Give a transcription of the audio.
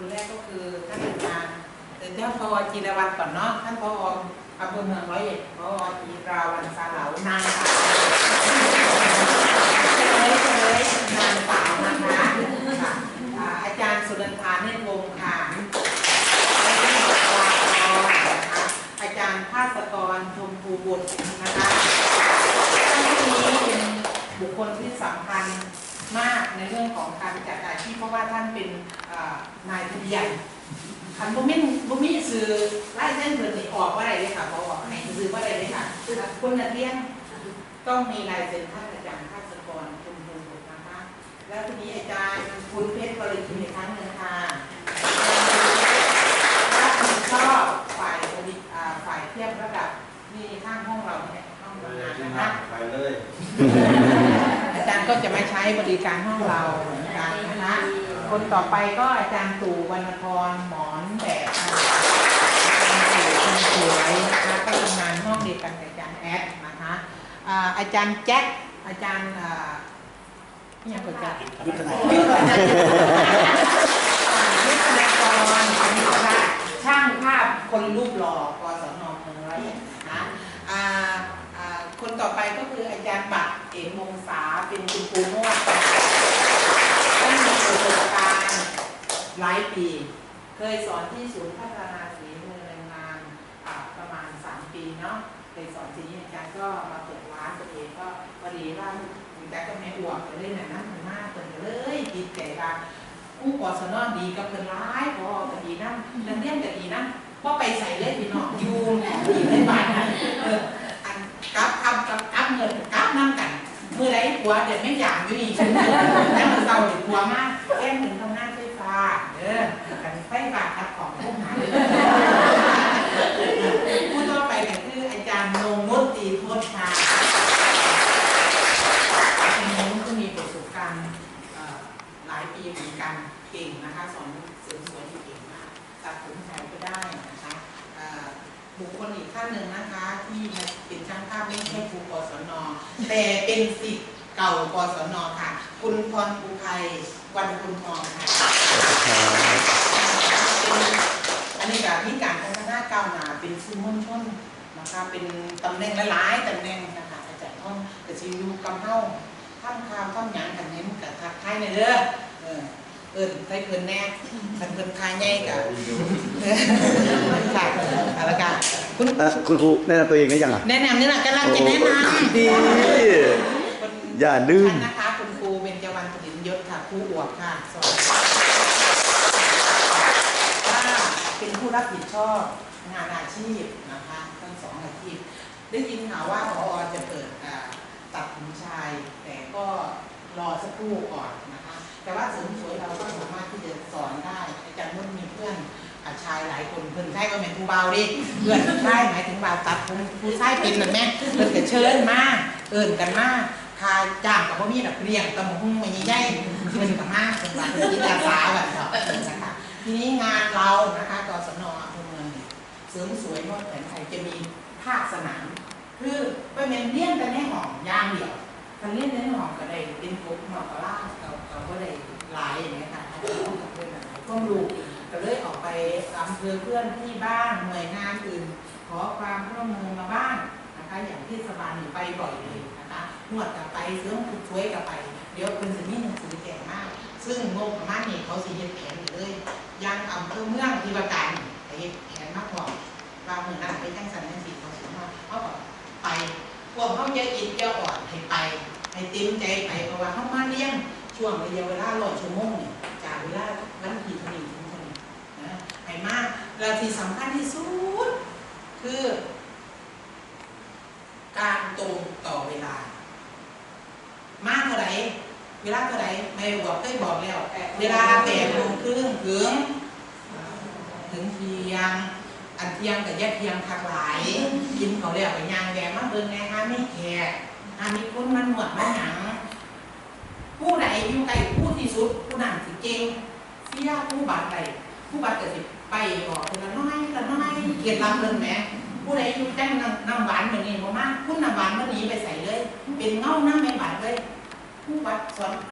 คนแรกก็คือท่านอาจารย์เดี๋ยวพอจีรวัตรก่อนเนาะท่านพออำเภอเมืองร้อยเอ็ดพอจีราวันสาเหลานาค่ะวเฉลยเฉลยนางสาวนะคะค่ะอ่าอาจารย์สุนันทาเนตรวงศ์ค่ะนะคะอาจารย์ภาสกรชมพูบุตรนะคะท่านนี้เป็นบุคคลที่สำคัญ มาก ในเรื่องของการจัดอาชีพเพราะว่าท่านเป็นนายทะเบียนคันบุมินบุมิซื้อไล่เส้นเพิ่นนี่ออกว่าอะไรเลยค่ะบอกว่าไหนซื้อว่าอะไรเลยค่ะคนนักเรียนต้องมีลายเซ็นท่านอาจารย์ท่านสกรคุณครูนะคะแล้วทีนี้อาจารย์คุณเพชรบริจิตอีกครั้งหนึ่งค่ะรับผิดชอบฝ่ายผลิตอ่าฝ่ายเทียบระดับนี่ข้างห้องเราเนี่ยห้อง ไป ทำ เล งาย น ที่ นะคะนั่งไปเลย อาจารย์ ก็จะมาใช้บริการห้องเราเหมือนกันนะคะคนต่อไปก็อาจารย์ตู่วรรณพรหมอนแบบนะคะอาจารย์ตู่คนสวยนะคะก็ทำงานห้องเดียวกันกับอาจารย์แอดนะคะอ่าอาจารย์แจ็คอาจารย์อ่าพี่ยังกดแจ็คยุทธนา ยุทธนายุทธนากรอันนี้ว่าช่างภาพคนรูปหล่อกศนเมืองร้อยเอ็ดนะคะอ่าอ่า คนต่อไปก็คืออาจารย์บัตรเอกมงษาเป็นคุณครูนวดท่านมีประสบการณ์หลายปี เคยสอนที่ศูนย์พัฒนาฝีมือแรงงานประมาณ 3 ปีเนาะเคยสอนทีนี้อาจารย์ก็มาเปิดร้านตัวเองก็พอดีว่าอาจารย์ก็ไม่อวกเลยนะนั่นมันมากเปิดเลยดีใจว่าอู้กศนอดีกับเพิ่นร้ายพอก็ดีนั่นนักเรียนก็ดีนั่นพอไปใส่เลยพี่น้องยู่ดีเลยบาทนั้นเอออันกลับคำกับกลับเงินกลับนั่งกัน เมื่อไรผัวเดี๋ยวไม่อยากอยู่นี่แล้วมันเศร้าเดี๋ยวผัวมากแก้มถึงทำงาไฟฟ้าเออกันไฟฟ้าคัดของพวกนั้นผู้ต่อไปเนี่ยคืออาจารย์นงนุชตีโทษชาอาจารย์นงก็มีประสบการณ์หลายปีเหมือนกันเก่งนะคะสอนเสริมสวยที่เก่งมากตัดผมแถวก็ได้นะคะบุคคลอีกท่านหนึ่งนะคะ ที่เป็นช่างภาพไม่ใช่ครูกศนแต่เป็นสิทธิ์ เก่ากศนค่ะ คุณพรภูไทยวันคุณทองค่ะเป็นอันนี้กับที่การพัฒนาก้าวหน้าเป็นสื่อมวลชนนะคะเป็นตำแหน่งหลายๆตำแหน่งนะคะอาจารย์ห้องกระชิวกำเฮ้าท่านข่าวท่านหยังกันเน้นกับทักทายในอยเด้อเออเอินใส่เพิ่นแน่คันเพิ่นทายใหญ่กับค่ะเอาละค่ะคุณอะคุณครูแนะนำตัวเองได้ยังอะแนะนำนี่แหละกำลังจะแนะนำดีคน อย่าลืม ท่านนะคะคุณครูเบญจวรรณผลินยศค่ะครูอวบค่ะสวัสดีว่าเป็นผู้รับผิดชอบงานอาชีพนะคะทั้งสองอาชีพ ได้ยินข่าวว่าพอจะเปิดอ่าตัดผมชาย แต่ก็รอสักครู่ก่อนนะคะ แต่ว่าเสริมสวยเราก็สามารถที่จะสอนได้อาจารย์นุ่นมีเพื่อนอาชายหลายคนเพื่อนใช่ก็เป็นผู้เบาดิเพื่อนใช่หมายถึงเบาตัดผมผู้ชายเป็นเหมือนแม่เพื่อนก็เชิญมากเอินกันมาก ทาจ้างกับพ่อมีแบบเรียงตะมหุ่งมาใหญ่ๆเพื่อนกับมาเป็นว่าเป็นจิตอาสาแบบนี้นะคะทีนี้งานเรานะคะกศนอำเภอเมืองเนี่ยเสริมสวยนวดแผนไทยจะมีภาคสนาม คือไปเป็นเลี้ยนกันในห้องอย่างเดียวกันเลี้ยนในห้องก็ได้เป็นกบหมอกกระล่าเราเราก็ได้หลายอย่างเงี้ยค่ะอาจจะต้องกับเพื่อนก็รู้ก็เลยออกไปอำเภอเพื่อนที่บ้านหน่วยงานอื่น ขอความร่วมมือมาบ้างนะคะอย่างที่สบายไปบ่อยเลย นะคะนวดกับไปเสริมคุณช่วยกับไป เดี๋ยวคุณจะมีหนังสือแก่มาก ซึ่งงบประมาณนี้เขาสิเฮ็ดแผนอยู่เลยยังอำเภอเมืองที่ประการไปเฮ็ดแผนมากกว่าบางมือนั้นไปจังสันจังสีเขาสิมาเขาบอกไปพวกเขาจะอินจะอ่อนให้ไปให้เต็มใจไปเพราะว่าเขามาเลี้ยงช่วงระยะเวลาร้อยชั่วโมงเนี่ยจากเวลาวันที่เท่านี้ถึงเท่านี้นะให้มากแล้วที่สำคัญที่สุด คือ การตรงต่อเวลา มากเท่าไหร่เวลาเท่าไหร่ไม่บอกเคยบอกแล้ว เวลาแปดโมงครึ่งถึง ถึงเที่ยง อันเที่ยงกับแยกเที่ยงคักหลาย กินเขาแล้วไปยางแวะมาเบิ่งแหน่ฮะไม่แขกฮะมีคนมันหนวดมาหยัง ผู้ใดอยู่ใกล้ผู้ที่สุด ผู้นั้นสิเก่งเสียผู้บาดใดผู้บาดเก็สิไปบอกคนละน้อยละน้อยเกียรติรับเบิ่งแหมผู้ใดอยู่แจ้งน้ำนำหวานแบบนี้บ่มากคุณน้ำหวานเมันหนีไปใส่เลย เป็นเงาน้ำไม่บาดเลย ผู้บาดสอน